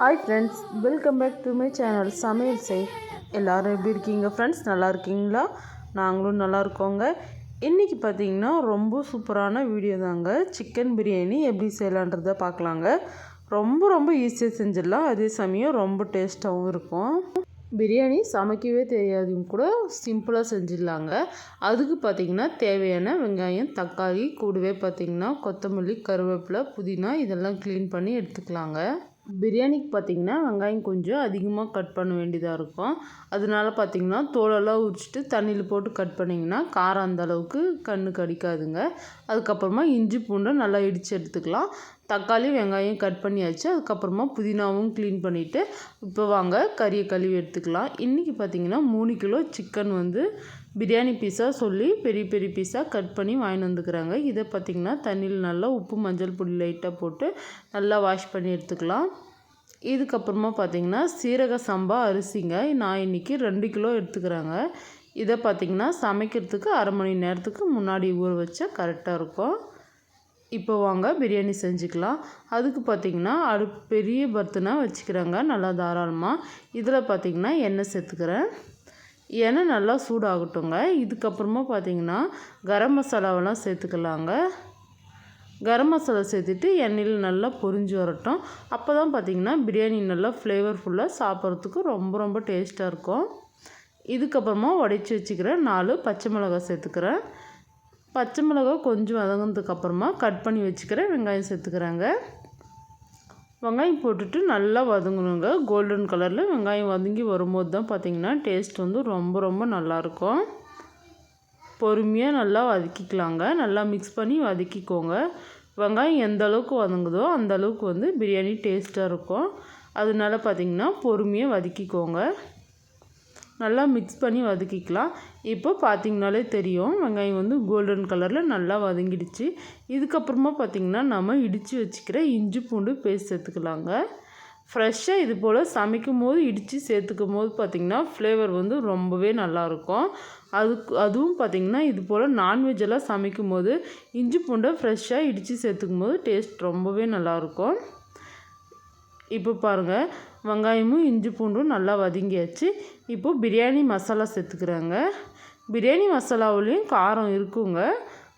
Hi friends welcome back to my channel சமையல் செய் எல்லோரும் எப்படி இருக்கீங்க ஃப்ரெண்ட்ஸ் நல்லா இருக்கீங்களா? நாங்களும் நல்லா இருக்கோங்க. இன்றைக்கி பார்த்தீங்கன்னா ரொம்ப சூப்பரான வீடியோ தாங்க. சிக்கன் பிரியாணி எப்படி செய்யலான்றதை பார்க்கலாங்க. ரொம்ப ரொம்ப ஈஸியாக செஞ்சிடலாம். அதே சமயம் ரொம்ப டேஸ்ட்டாகவும் இருக்கும். பிரியாணி சமைக்கவே தெரியாதவங்க கூட சிம்பிளாக செஞ்சிடலாங்க. அதுக்கு பார்த்திங்கன்னா தேவையான வெங்காயம் தக்காளி கூடவே பார்த்திங்கன்னா கொத்தமல்லி கருவேப்பிலை புதினா இதெல்லாம் க்ளீன் பண்ணி எடுத்துக்கலாங்க. பிரியாணிக்கு பார்த்திங்கன்னா வெங்காயம் கொஞ்சம் அதிகமாக கட் பண்ண வேண்டியதாக இருக்கும். அதனால பார்த்திங்கன்னா தோலெல்லாம் உரிச்சிட்டு தண்ணியில் போட்டு கட் பண்ணிங்கன்னா காரம் அந்தளவுக்கு கண்ணு கடிக்காதுங்க. அதுக்கப்புறமா இஞ்சி பூண்டை நல்லா இடித்து எடுத்துக்கலாம். தக்காளி வெங்காயம் கட் பண்ணியாச்சு. அதுக்கப்புறமா புதினாவும் க்ளீன் பண்ணிவிட்டு இப்போ வாங்க கறியை கழுவி எடுத்துக்கலாம். இன்றைக்கி பார்த்திங்கன்னா மூணு கிலோ சிக்கன் வந்து பிரியாணி பீஸாக சொல்லி பெரிய பெரிய பீஸாக கட் பண்ணி வாங்கிட்டு வந்துக்கிறாங்க. இதை பார்த்திங்கன்னா தண்ணியில் நல்லா உப்பு மஞ்சள் பொடி லைட்டாக போட்டு நல்லா வாஷ் பண்ணி எடுத்துக்கலாம். இதுக்கப்புறமா பார்த்திங்கன்னா சீரக சம்பா அரிசிங்க. நான் இன்றைக்கி ரெண்டு கிலோ எடுத்துக்கிறாங்க. இதை பார்த்திங்கன்னா சமைக்கிறதுக்கு அரை மணி நேரத்துக்கு முன்னாடி ஊற வச்சா கரெக்டாக இருக்கும். இப்போ வாங்க பிரியாணி செஞ்சுக்கலாம். அதுக்கு பார்த்திங்கன்னா அடு பெரிய பர்த்தனாக வச்சுக்கிறாங்க நல்லா தாராளமாக இதில் பார்த்திங்கன்னா எண்ணெய் சேர்த்துக்கிறேன். எண்ணெய் நல்லா சூடாகட்டுங்க. இதுக்கப்புறமா பார்த்திங்கன்னா கரம் மசாலாவெல்லாம் சேர்த்துக்கலாங்க. கரம் மசாலா சேர்த்துட்டு எண்ணெயில் நல்லா பொரிஞ்சு வரட்டும். அப்போ தான் பார்த்திங்கன்னா பிரியாணி நல்லா ஃப்ளேவர்ஃபுல்லாக சாப்பிட்றதுக்கு ரொம்ப ரொம்ப டேஸ்ட்டாக இருக்கும். இதுக்கப்புறமா உடைச்சி வச்சுக்கிறேன் நாலு பச்சை மிளகாய் சேர்த்துக்கிறேன். பச்சை மிளகா கொஞ்சம் வதங்கினதுக்கப்புறமா கட் பண்ணி வச்சுக்கிறேன் வெங்காயம் சேர்த்துக்கிறாங்க. வெங்காயம் போட்டுட்டு நல்லா வதங்கணுங்க. கோல்டன் கலரில் வெங்காயம் வதங்கி வரும்போது தான் பார்த்திங்கன்னா டேஸ்ட் வந்து ரொம்ப ரொம்ப நல்லாயிருக்கும் பொறுமையாக நல்லா வதக்கிக்கலாங்க. நல்லா மிக்ஸ் பண்ணி வதக்கிக்கோங்க. வெங்காயம் எந்த அளவுக்கு வதங்குதோ அந்த அளவுக்கு வந்து பிரியாணி டேஸ்ட்டாக இருக்கும். அதனால பார்த்திங்கன்னா பொறுமையாக வதக்கிக்கோங்க. நல்லா மிக்ஸ் பண்ணி வதக்கிக்கலாம். இப்போ பார்த்திங்கனாலே தெரியும் வெங்காயம் வந்து கோல்டன் கலரில் நல்லா வதங்கிடுச்சு. இதுக்கப்புறமா பார்த்திங்கன்னா நம்ம இடித்து வச்சுக்கிற இஞ்சி பூண்டு பேஸ்ட் சேர்த்துக்கலாங்க ஃப்ரெஷ்ஷாக இது போல் சமைக்கும் போது இடித்து சேர்த்துக்கும் போது பார்த்திங்கன்னா ஃப்ளேவர் வந்து ரொம்பவே நல்லாயிருக்கும் அதுக்கு அதுவும் பார்த்திங்கன்னா இது போல் நான்வெஜ் எல்லாம் சமைக்கும் போது இஞ்சி பூண்டை ஃப்ரெஷ்ஷாக இடித்து சேர்த்துக்கும் போது டேஸ்ட் ரொம்பவே நல்லாயிருக்கும் இப்போ பாருங்கள் வெங்காயமும் இஞ்சி பூண்டும் நல்லா வதங்கியாச்சு. இப்போது பிரியாணி மசாலா சேர்த்துக்கிறாங்க. பிரியாணி மசாலாவிலையும் காரம் இருக்குங்க.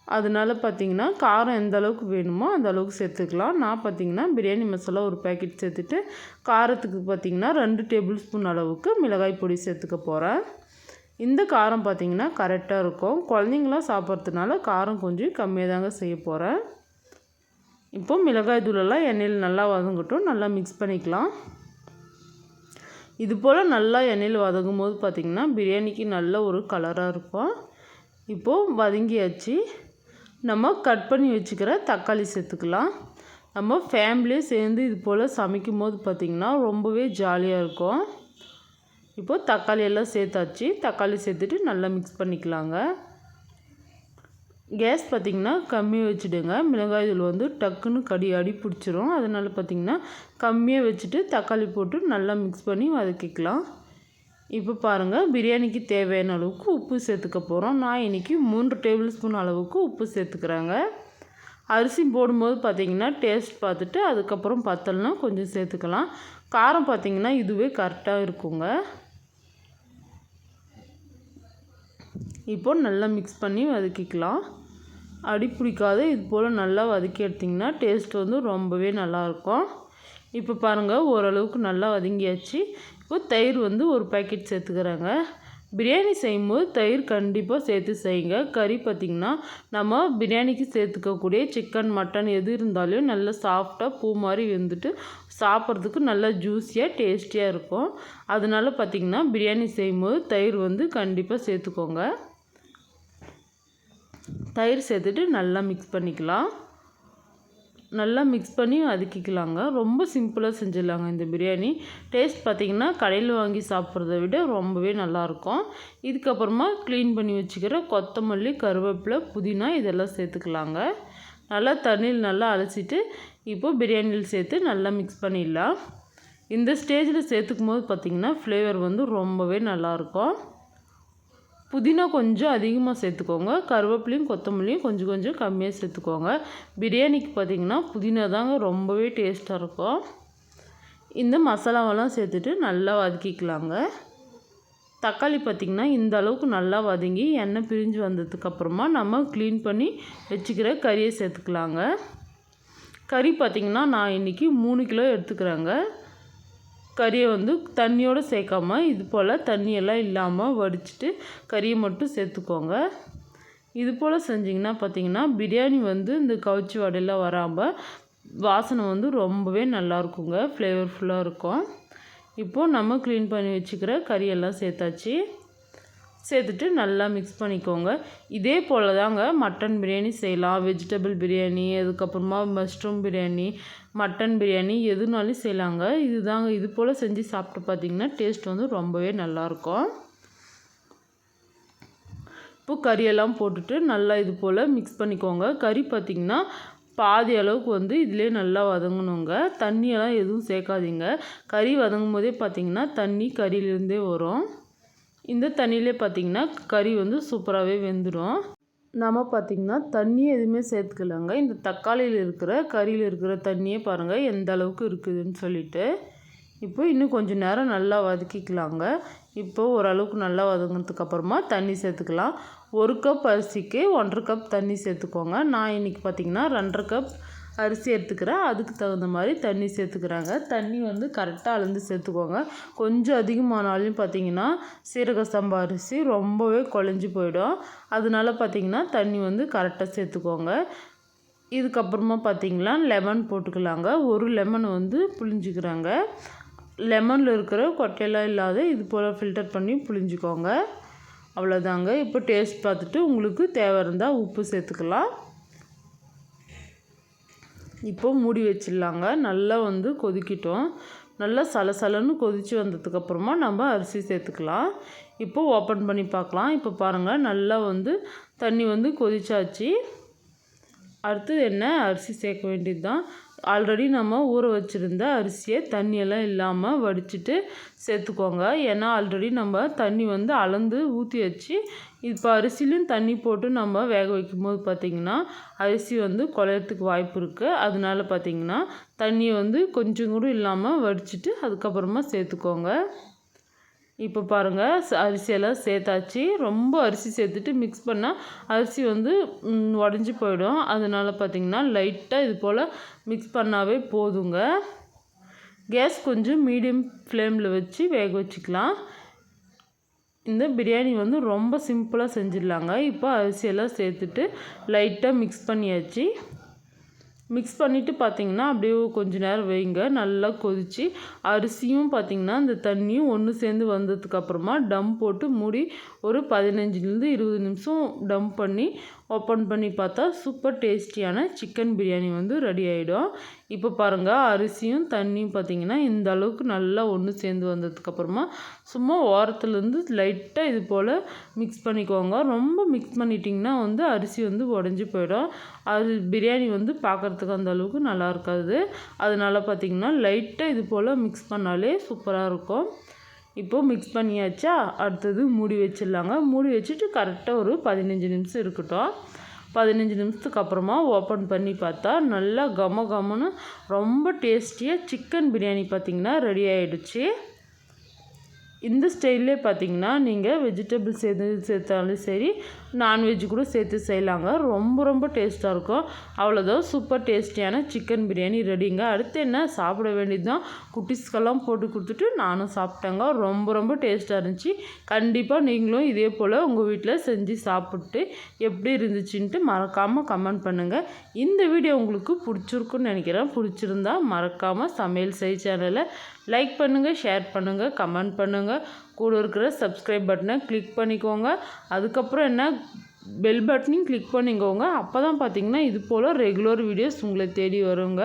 அதனால பார்த்திங்கன்னா காரம் எந்த அளவுக்கு வேணுமோ அந்த அளவுக்கு சேர்த்துக்கலாம். நான் பார்த்திங்கன்னா பிரியாணி மசாலா ஒரு பேக்கெட் சேர்த்துட்டு காரத்துக்கு பார்த்திங்கன்னா ரெண்டு டேபிள் ஸ்பூன் அளவுக்கு மிளகாய் பொடி சேர்த்துக்க போகிறேன் இந்த காரம் பார்த்திங்கன்னா கரெக்டாக இருக்கும். குழந்தைங்களாம் சாப்பிட்றதுனால காரம் கொஞ்சம் கம்மியாக தாங்க செய்ய போகிறேன் இப்போது மிளகாய் தூளெல்லாம் எண்ணெயில் நல்லா வதங்கட்டும். நல்லா மிக்ஸ் பண்ணிக்கலாம். இது போல் நல்லா எண்ணெயில் வதங்கும் போது பார்த்திங்கன்னா பிரியாணிக்கு நல்ல ஒரு கலராக இருக்கும். இப்போது வதங்கியாச்சு. நம்ம கட் பண்ணி வச்சுக்கிற தக்காளி சேர்த்துக்கலாம். நம்ம ஃபேமிலியே சேர்ந்து இது போல் சமைக்கும் போது பார்த்திங்கன்னா ரொம்பவே ஜாலியாக இருக்கும். இப்போது தக்காளி எல்லாம் சேர்த்தாச்சு. தக்காளி சேர்த்துட்டு நல்லா மிக்ஸ் பண்ணிக்கலாங்க. கேஸ் பார்த்திங்கன்னா கம்மியாக வச்சுடுங்க. மிளகாய் தூள் வந்து டக்குன்னு கடி அடி பிடிச்சிரும். அதனால் பார்த்திங்கன்னா கம்மியாக வச்சுட்டு தக்காளி போட்டு நல்லா மிக்ஸ் பண்ணி வதக்கிக்கலாம். இப்போ பாருங்கள் பிரியாணிக்கு தேவையான அளவுக்கு உப்பு சேர்த்துக்க போகிறோம் நான் இன்றைக்கி மூன்று டேபிள் ஸ்பூன் அளவுக்கு உப்பு சேர்த்துக்கிறேங்க. அரிசி போடும்போது பார்த்திங்கன்னா டேஸ்ட் பார்த்துட்டு அதுக்கப்புறம் பத்தலைனா கொஞ்சம் சேர்த்துக்கலாம். காரம் பார்த்திங்கன்னா இதுவே கரெக்டாக இருக்குங்க. இப்போ நல்லா மிக்ஸ் பண்ணி வதக்கிக்கலாம். அடி பிடிக்காத இது போல் நல்லா வதக்கி எடுத்திங்கன்னா டேஸ்ட் வந்து ரொம்பவே நல்லாயிருக்கும் இப்போ பாருங்கள் ஓரளவுக்கு நல்லா வதங்கியாச்சு. இப்போ தயிர் வந்து ஒரு பேக்கெட் சேர்த்துக்கிறாங்க. பிரியாணி செய்யும்போது தயிர் கண்டிப்பாக சேர்த்து செய்யுங்க. கறி பார்த்திங்கன்னா நம்ம பிரியாணிக்கு சேர்த்துக்கக்கூடிய சிக்கன் மட்டன் எது இருந்தாலும் நல்லா சாஃப்டாக பூ மாதிரி வெந்துட்டு சாப்பிட்றதுக்கு நல்லா ஜூஸியாக டேஸ்டியாக இருக்கும். அதனால பார்த்திங்கன்னா பிரியாணி செய்யும்போது தயிர் வந்து கண்டிப்பாக சேர்த்துக்கோங்க. தயிர் சேர்த்துட்டு நல்லா மிக்ஸ் பண்ணிக்கலாம். நல்லா மிக்ஸ் பண்ணி வதக்கிக்கலாங்க ரொம்ப சிம்பிளாக செஞ்சிடலாங்க இந்த பிரியாணி. டேஸ்ட் பார்த்திங்கன்னா கடையில் வாங்கி சாப்பிட்றத விட ரொம்பவே நல்லாயிருக்கும். இதுக்கப்புறமா க்ளீன் பண்ணி வச்சுக்கிற கொத்தமல்லி கருவேப்பிலை புதினா இதெல்லாம் சேர்த்துக்கலாங்க. நல்லா தண்ணியில் நல்லா அலசிட்டு இப்போது பிரியாணியில் சேர்த்து நல்லா மிக்ஸ் பண்ணிடலாம். இந்த ஸ்டேஜில் சேர்த்துக்கும் போது பார்த்திங்கன்னா ஃப்ளேவர் வந்து ரொம்பவே நல்லாயிருக்கும். புதினா கொஞ்சம் அதிகமாக சேர்த்துக்கோங்க. கருவேப்பிலையும் கொத்தமல்லியும் கொஞ்சம் கொஞ்சம் கம்மியாக சேர்த்துக்கோங்க. பிரியாணிக்கு பார்த்திங்கன்னா புதினா தாங்க ரொம்பவே டேஸ்ட்டாக இருக்கும். இந்த மசாலாவெல்லாம் சேர்த்துட்டு நல்லா வதக்கிக்கலாங்க. தக்காளி பார்த்திங்கன்னா இந்த அளவுக்கு நல்லா வதங்கி எண்ணெய் பிரிஞ்சு வந்ததுக்கப்புறமா நம்ம க்ளீன் பண்ணி வச்சுக்கிற கறியை சேர்த்துக்கலாங்க. கறி பார்த்திங்கன்னா நான் இன்றைக்கி மூணு கிலோ எடுத்துக்கிறேங்க. கறியை வந்து தண்ணியோடு சேர்க்காம இது போல் தண்ணியெல்லாம் இல்லாமல் வடிச்சிட்டு கறியை மட்டும் சேர்த்துக்கோங்க. இது போல் செஞ்சிங்கன்னா பார்த்திங்கன்னா பிரியாணி வந்து இந்த கவுச்சி வடையெல்லாம் வராமல் வாசனை வந்து ரொம்பவே நல்லாயிருக்குங்க ஃப்ளேவர்ஃபுல்லாக இருக்கும். இப்போது நம்ம க்ளீன் பண்ணி வச்சுக்கிற கறியெல்லாம் சேர்த்தாச்சு. சேர்த்துட்டு நல்லா மிக்ஸ் பண்ணிக்கோங்க. இதே போல் தாங்க மட்டன் பிரியாணி செய்யலாம். வெஜிடபிள் பிரியாணி அதுக்கப்புறமா மஷ்ரூம் பிரியாணி மட்டன் பிரியாணி எதுனாலும் செய்யலாங்க. இது தாங்க இது போல் செஞ்சு சாப்பிட்டு பார்த்திங்கன்னா டேஸ்ட் வந்து ரொம்பவே நல்லாயிருக்கும். இப்போ கறியெல்லாம் போட்டுட்டு நல்லா இது போல் மிக்ஸ் பண்ணிக்கோங்க. கறி பார்த்திங்கன்னா பாதி அளவுக்கு வந்து இதிலே நல்லா வதங்கணுங்க. தண்ணியெல்லாம் எதுவும் சேர்க்காதீங்க. கறி வதங்கும் போதே பார்த்திங்கன்னா தண்ணி கறியிலேருந்தே வரும். இந்த தண்ணியிலே பார்த்திங்கன்னா கறி வந்து சூப்பராகவே வெந்துடும். நம்ம பார்த்திங்கன்னா தண்ணி எதுவுமே சேர்த்துக்கலாங்க. இந்த தக்காளியில் இருக்கிற கறியில் இருக்கிற தண்ணியே பாருங்கள் எந்த அளவுக்கு இருக்குதுன்னு சொல்லிட்டு. இப்போ இன்னும் கொஞ்சம் நேரம் நல்லா வதக்கிக்கலாங்க. இப்போ ஓரளவுக்கு நல்லா வதங்கினதுக்கு அப்புறமா தண்ணி சேர்த்துக்கலாம். ஒரு கப் அரிசிக்கு ஒன்றரை கப் தண்ணி சேர்த்துக்கோங்க. நான் இன்றைக்கி பார்த்திங்கன்னா ரெண்டரை கப் அரிசி எடுத்துக்கிறேன். அதுக்கு தகுந்த மாதிரி தண்ணி சேர்த்துக்கிறாங்க. தண்ணி வந்து கரெக்டாக அளந்து சேர்த்துக்கோங்க. கொஞ்சம் அதிகமானாலும் பார்த்திங்கன்னா சீரக சம்பா அரிசி ரொம்பவே குழஞ்சி போயிடும். அதனால பார்த்திங்கன்னா தண்ணி வந்து கரெக்டாக சேர்த்துக்கோங்க. இதுக்கப்புறமா பார்த்திங்கன்னா லெமன் போட்டுக்கலாங்க. ஒரு லெமன் வந்து புளிஞ்சிக்கிறாங்க லெமனில் இருக்கிற கொட்டையெல்லாம் இல்லாத இது போல் ஃபில்டர் பண்ணி புளிஞ்சிக்கோங்க அவ்வளோதாங்க இப்போ டேஸ்ட் பார்த்துட்டு உங்களுக்கு தேவை இருந்தால் உப்பு சேர்த்துக்கலாம். இப்போ மூடி வச்சிடலாங்க. நல்லா வந்து கொதிக்கிட்டோம். நல்லா சலசலன்னு கொதித்து வந்ததுக்கப்புறமா நம்ம அரிசி சேர்த்துக்கலாம். இப்போ ஓப்பன் பண்ணி பார்க்கலாம். இப்போ பாருங்கள் நல்லா வந்து தண்ணி வந்து கொதிச்சாச்சு. அடுத்து என்ன? அரிசி சேர்க்க வேண்டியது தான் ஆல்ரெடி நம்ம ஊற வச்சுருந்த அரிசியை தண்ணியெல்லாம் இல்லாமல் வடிச்சிட்டு சேர்த்துக்கோங்க. ஏன்னா ஆல்ரெடி நம்ம தண்ணி வந்து அளந்து ஊற்றி வச்சு இப்போ அரிசிலையும் தண்ணி போட்டு நம்ம வேக வைக்கும்போது பார்த்திங்கன்னா அரிசி வந்து குழையறதுக்கு வாய்ப்பு இருக்குது அதனால பார்த்திங்கன்னா தண்ணியை வந்து கொஞ்சம் கூட இல்லாமல் வடிச்சிட்டு அதுக்கப்புறமா சேர்த்துக்கோங்க. இப்போ பாருங்கள் அரிசியெல்லாம் சேர்த்தாச்சு. ரொம்ப அரிசி சேர்த்துட்டு மிக்ஸ் பண்ணால் அரிசி வந்து உடஞ்சி போயிடும். அதனால் பார்த்திங்கன்னா லைட்டாக இது போல் மிக்ஸ் பண்ணாவே போதுங்க. கேஸ் கொஞ்சம் மீடியம் ஃப்ளேமில் வச்சு வேக வச்சுக்கலாம். இந்த பிரியாணி வந்து ரொம்ப சிம்பிளாக செஞ்சிடலாங்க. இப்போ அரிசியெல்லாம் சேர்த்துட்டு லைட்டாக மிக்ஸ் பண்ணியாச்சு. மிக்ஸ் பண்ணிவிட்டு பார்த்திங்கன்னா அப்படியே கொஞ்சம் நேரம் வைங்க. நல்லா கொதித்து அரிசியும் பார்த்திங்கன்னா அந்த தண்ணியும் ஒன்று சேர்ந்து வந்ததுக்கப்புறமா டம் போட்டு மூடி ஒரு பதினஞ்சுலேருந்து இருபது நிமிஷம் டம் பண்ணி ஓப்பன் பண்ணி பார்த்தா சூப்பர் டேஸ்டியான சிக்கன் பிரியாணி வந்து ரெடி ஆகிடும் இப்போ பாருங்கள் அரிசியும் தண்ணியும் பார்த்திங்கன்னா இந்த அளவுக்கு நல்லா ஒன்று சேர்ந்து வந்ததுக்கப்புறமா சும்மா ஓரத்துலேருந்து லைட்டாக இது போல் மிக்ஸ் பண்ணிக்கோங்க. ரொம்ப மிக்ஸ் பண்ணிட்டிங்கன்னா வந்து அரிசி வந்து உடஞ்சி போயிடும். அது பிரியாணி வந்து பார்க்குறதுக்கு அந்த அளவுக்கு நல்லா இருக்காது. அதனால் பார்த்திங்கன்னா லைட்டாக இது போல் மிக்ஸ் பண்ணாலே சூப்பராக இருக்கும். இப்போது மிக்ஸ் பண்ணியாச்சா? அடுத்தது மூடி வச்சிடலாங்க. மூடி வச்சுட்டு கரெக்டாக ஒரு பதினஞ்சு நிமிஷம் இருக்கட்டும். பதினஞ்சு நிமிஷத்துக்கு அப்புறமா ஓப்பன் பண்ணி பார்த்தா நல்லா கம கமன்னு ரொம்ப டேஸ்டியாக சிக்கன் பிரியாணி பார்த்திங்கன்னா ரெடி ஆகிடுச்சு இந்த ஸ்டைல்லே பார்த்தீங்கன்னா நீங்கள் வெஜிடபிள்ஸ் எது சேர்த்தாலும் சரி நான்வெஜ் கூட சேர்த்து செய்யலாங்க. ரொம்ப ரொம்ப டேஸ்ட்டாக இருக்கும். அவ்வளோதான். சூப்பர் டேஸ்டியான சிக்கன் பிரியாணி ரெடிங்க. அடுத்து என்ன? சாப்பிட வேண்டியது தான் குட்டிஸ்க்கெல்லாம் போட்டு கொடுத்துட்டு நானும் சாப்பிட்டேங்க. ரொம்ப ரொம்ப டேஸ்ட்டாக இருந்துச்சு. கண்டிப்பாக நீங்களும் இதே போல் உங்கள் வீட்டில் செஞ்சு சாப்பிட்டு எப்படி இருந்துச்சுன்ட்டு மறக்காமல் கமெண்ட் பண்ணுங்கள் இந்த வீடியோ உங்களுக்கு பிடிச்சிருக்குன்னு நினைக்கிறேன். பிடிச்சிருந்தா மறக்காமல் சமையல் செய் சேனலை லைக் பண்ணுங்கள் ஷேர் பண்ணுங்கள் கமெண்ட் பண்ணுங்கள் கூட இருக்கிற சப்ஸ்கிரைப் பட்டனை கிளிக் பண்ணிக்கோங்க. அதுக்கப்புறம் என்ன? பெல் பட்டனையும் கிளிக் பண்ணிக்கோங்க. அப்போ தான் பார்த்தீங்கன்னா இது போல் ரெகுலர் வீடியோஸ் உங்களை தேடி வருங்க.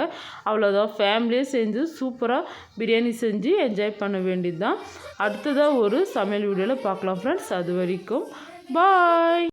அவ்வளோதான் ஃபேமிலியே செஞ்சு சூப்பராக பிரியாணி செஞ்சு என்ஜாய் பண்ண வேண்டியது தான் அடுத்ததாக ஒரு சமையல் வீடியோவில் பார்க்கலாம் ஃப்ரெண்ட்ஸ் அது வரைக்கும். பாய்